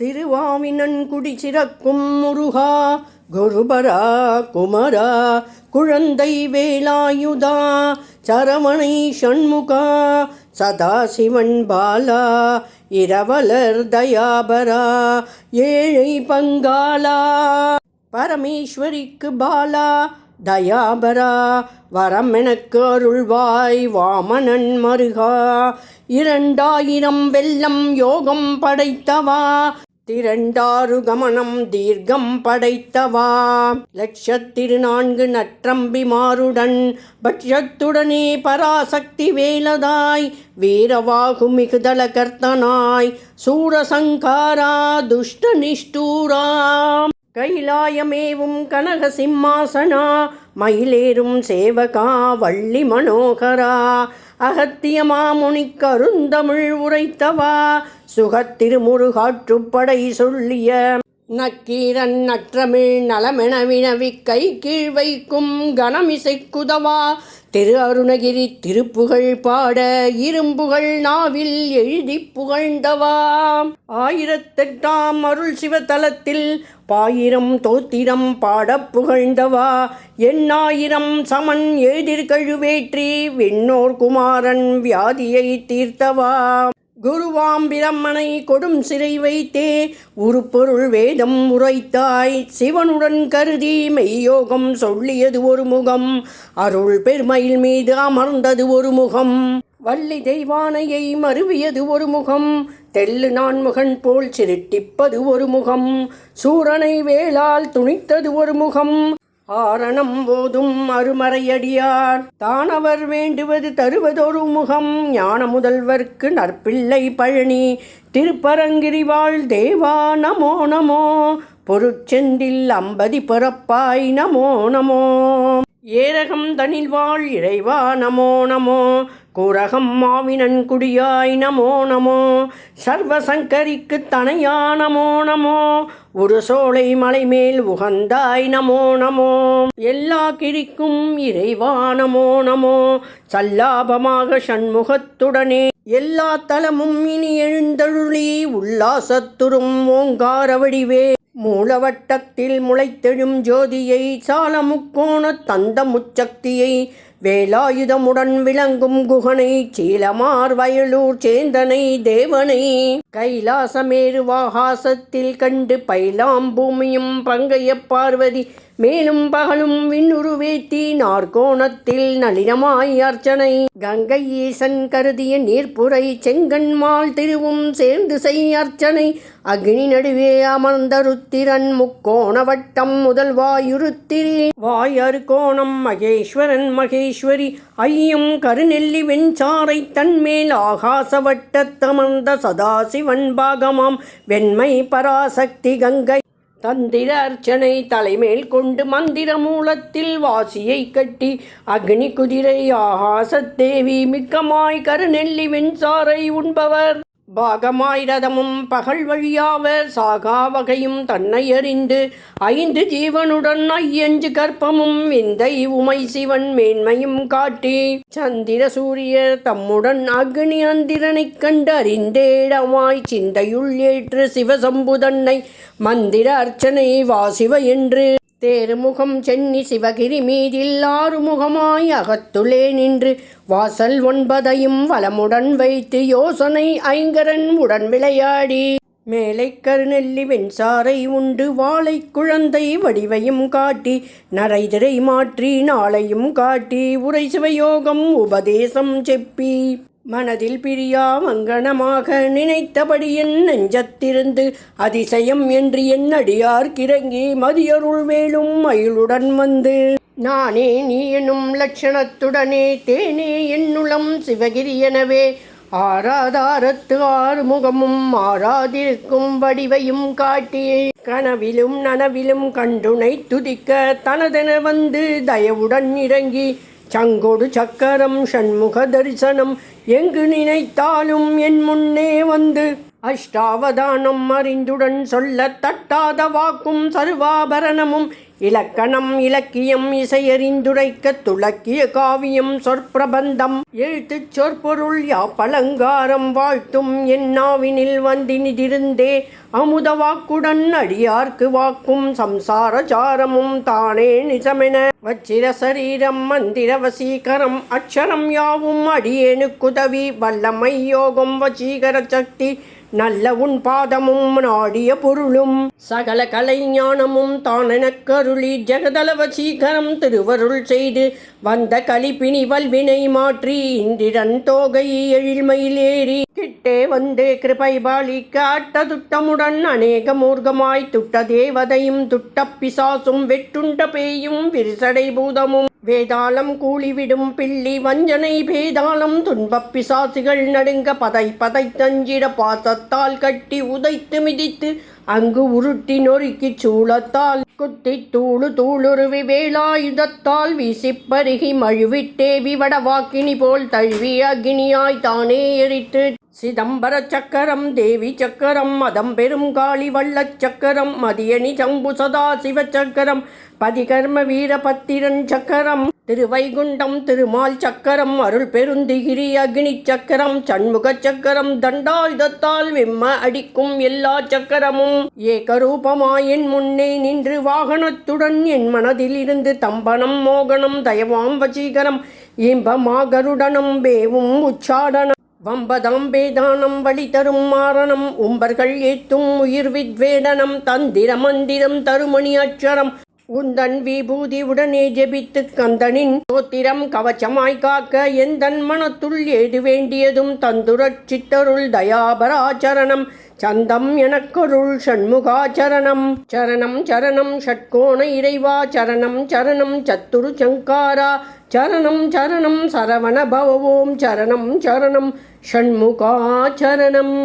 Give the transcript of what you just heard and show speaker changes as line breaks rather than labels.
திருவாவினன்குடி சிறக்கும் முருகா குருபரா குமரா குழந்தை வேலாயுதா சரவணை சண்முகா சதாசிவன் பாலா இரவலர் தயாபரா ஏழை பங்காளா பரமேஸ்வரிக்கு பாலா தயாபரா வரம் எனக்கு அருள்வாய் வாமனன் மருகா இரண்டாயிரம் வெள்ளம் யோகம் படைத்தவா திரண்டாறு கமனம் தீர்க்கம் படைத்தவா. லட்சத்திரு நான்கு நற்றம்பி மாறுடன் பட்சத்துடனே பராசக்தி வேலதாய். வீரவாகு மிகுதல கர்த்தனாய். சூரசங்காரா துஷ்ட நிஷ்டூராம் கைலாயமேவும் கனக சிம்மாசனா மயிலேறும் சேவகா வள்ளி மனோகரா அகத்தியமாமுனி கருந்தமிழ் உரைத்தவா சுகத்திருமுருகாற்றுப்படை சொல்லிய நக்கீரன் நற்றமிழ் நலமென வினவி கை கீழ் வைக்கும் கணமிசைக்குதவா திரு அருணகிரி திருப்புகழ் பாட இரும்புகள் நாவில் எழுதி புகழ்ந்தவா. ஆயிரத்தெட்டாம் அருள் சிவதலத்தில் பாயிரம் தோத்திரம் பாடப் புகழ்ந்தவா. எண்ணாயிரம் சமன் எழுதிர்கழுவேற்றி விண்ணோர் குமாரன் வியாதியை தீர்த்தவா. குருவாம் பிரம்மனை கொடும் சிறை வைத்தே உருப்பொருள் வேதம் உரைத்தாய். சிவனுடன் கருதி மெய்யோகம் சொல்லியது ஒரு முகம். அருள் பெருமையில் மீது அமர்ந்தது ஒரு முகம். வள்ளி தெய்வானையை மருவியது ஒரு முகம். தெல்லு நான்முகன் போல் சிருட்டிப்பது ஒரு முகம். சூரனை வேளால் துணித்தது ஒரு முகம். ஆரணம் போதும் அருமறையடியார். தானவர் வேண்டுவது தருவதொரு முகம். ஞான முதல்வர்க்கு நற்பிள்ளை பழனி. திருப்பரங்கிரிவாள் தேவா நமோ நமோ. பொருட்செந்தில் அம்பதி பிறப்பாய் நமோ நமோ. ஏரகம் தனில் வாழ் இறைவா நமோ நமோ. கூரகம் மாவினன் குடியாய் நமோ நமோ. சர்வசங்கரிக்கு தனையா நமோ நமோ. ஒரு சோலை மலை மேல் உகந்தாய் நமோ நமோ. எல்லா கிரிக்கும் இறைவா நமோ நமோ. சல்லாபமாக சண்முகத்துடனே எல்லா தலமும் இனி எழுந்தருளி உல்லாசத்துறும் ஓங்கார வடிவே. மூலவட்டத்தில் முளைத்தெழும் ஜோதியை சாலமுக்கோண தந்த முச்சக்தியை வேலாயுதமுடன் விளங்கும் குகனை சீலமார் வயலூர் சேந்தனை தேவனை கைலாசமேரு வாகாசத்தில் கண்டு பைலாம் பூமியும் பங்கைய பார்வதி மேலும் பகலும் விண்ணுருவேத்தி நாற்கோணத்தில் நளினமாய் அர்ச்சனை. கங்கை ஈசன் கருதிய நீர்ப்புரை செங்கன்மாள் திருவும் சேர்ந்து செய் அர்ச்சனை. அக்னி நடுவே அமர்ந்த ருத்திரன் முக்கோண வட்டம் முதல் வாயுருத்திரி வாயறு கோணம் மகேஸ்வரன் மகேஸ்வரி. ஐயம் கருநெல்லி வெஞ்சாரை தன்மேல் ஆகாச வட்டத்தமர்ந்த சதாசிவன் பாகமாம். வெண்மை பராசக்தி கங்கை தந்திர அர்ச்சனை தலைமேல் கொண்டு மந்திர மூலத்தில் வாசியை கட்டி அக்னி குதிரை ஆகாசத்தேவி மிக்கமாய் கருநெல்லி வெண்சாரை உண்பவர். பாகமாயிரதமும் பகல் வழியாவ சாகா வகையும் தன்னை அறிந்து ஐந்து ஜீவனுடன் ஐயஞ்சு கற்பமும் விந்தை உமை சிவன் மேன்மையும் காட்டி சந்திர சூரியர் தம்முடன் அக்னி அந்திரனைக் கண்டு அறிந்தேடமாய் சிந்தையுள் ஏற்று சிவசம்புதன்னை மந்திர அர்ச்சனை வாசிவ என்று தேருமுகம் சென்னி சிவகிரி மீதில் ஆறுமுகமாய் அகத்துளே நின்று வாசல் ஒன்பதையும் வளமுடன் வைத்து யோசனை ஐங்கரன் உடன் விளையாடி. மேலை கருநெல்லி வெண்சாரை உண்டு வாழை குழந்தை வடிவையும் காட்டி நரைதிரை மாற்றி நாளையும் காட்டி உரை சிவயோகம் உபதேசம் செப்பி. மனதில் பிரியா மங்கனமாக நினைத்தபடி என் நெஞ்சத்திருந்து அதிசயம் என்று என் அடியார்க்கிறங்கி மதியருள் வேலும் மயிலுடன் வந்து நானே நீ எனும் லட்சணத்துடனே தேனே என்னுளம் சிவகிரி எனவே ஆராதாரத்து ஆறுமுகமும் மாறாதிருக்கும் வடிவையும் காட்டி கனவிலும் நனவிலும் கண்டுனை துதிக்க தனதென வந்து தயவுடன் இறங்கி சங்கொடு சக்கரம் சண்முக தரிசனம். எங்கு நினைத்தாலும் என் முன்னே வந்து அஷ்டாவதானம் அறிந்துடன் சொல்ல தட்டாத வாக்கும் சர்வாபரணமும் இலக்கணம் இலக்கியம் இசையறிந்துரைக்க துளக்கிய காவியம் சொற்பிரபந்தம். எழுத்துச் சொற்பொருள் யாப்பலங்காரம் வாழ்த்தும். என்னாவினில் வந்தினிதிருந்தே அமுத வாக்குடன் அடியார்க்கு வாக்கும். சம்சாரச்சாரமும் தானே நிஜமென வச்சிர சரீரம் மந்திர வசீகரம் அக்ஷரம் யாவும் அடியேனுக்குதவி. வல்லமை யோகம் வசீகர சக்தி நல்ல உன் பாதமும் நாடிய பொருளும். சகல கலை ஞானமும் தானெனக் திருவருளி ஜெகதளவ சீகரம் திருவருள் செய்து வந்த கலிப்பினி வல்வினை மாற்றி இந்திரன் தோகை எழில்மையில் ஏறி கிட்டே வந்து கிருபை பாலிக்க அட்டதுட்டமுடன் அநேக மூர்க்கமாய் துட்ட தேவதையும் துட்ட பிசாசும் வெட்டுண்ட பேயும் விரிசடை பூதமும் வேதாளம் கூலிவிடும் பில்லி வஞ்சனை பேதாளம் துன்பப் பிசாசுகள் நடுங்க பதை பதை தஞ்சிட பாசத்தால் கட்டி உதைத்து மிதித்து அங்கு உருட்டி நொறுக்கி சூளத்தால் குத்தி தூளு தூளுருவி வேலாயுதத்தால் வீசிப் பருகி மழுவிட்டேவி வடவாக்கினி போல் தழுவி அக்னியாய் தானே எரித்து சிதம்பர சக்கரம் தேவி சக்கரம் மதம் பெரும் காளி வள்ளச் சக்கரம் மதியணி சம்பு சதா சிவ சக்கரம் பதிகர்ம வீரபத்திரன் சக்கரம் திருவைகுண்டம் திருமால் சக்கரம் அருள் பெருந்திகிரி அக்னி சக்கரம் சண்முக சக்கரம் தண்டாயுதத்தால் விம்ம அடிக்கும் எல்லா சக்கரமும். ஏகரூபமாயின் முன்னே நின்று வாகனத்துடன் என் மனதில் இருந்து தம்பனம் மோகனம் தயவாம் வசீகரம் இன்பமாகருடனம் வேவும் உச்சாடனம் வம்பதாம்பேதானம் வழி தரும் மாரணம் உம்பர்கள் ஏத்தும் உயிர் வித்வேடனம் தந்திர மந்திரம் தருமணி அச்சரம். உந்தன் விபூதி உடனே ஜெபித்து கந்தனின் தோத்திரம் கவச்சமாய் காக்க எந்தன் மனத்துள் ஏது வேண்டியதும் தந்துரச் சித்தருள் தயாபராச்சரணம். சந்தம் எனக்கொருள் ஷண்முகாச்சரணம் சரணம் சரணம் ஷட்கோண இறைவா சரணம் சரணம் சத்துரு சங்காரா. சரணம் சரணம் சரவண பவவோம் சரணம் சரணம் ஷண்முகாச்சரணம்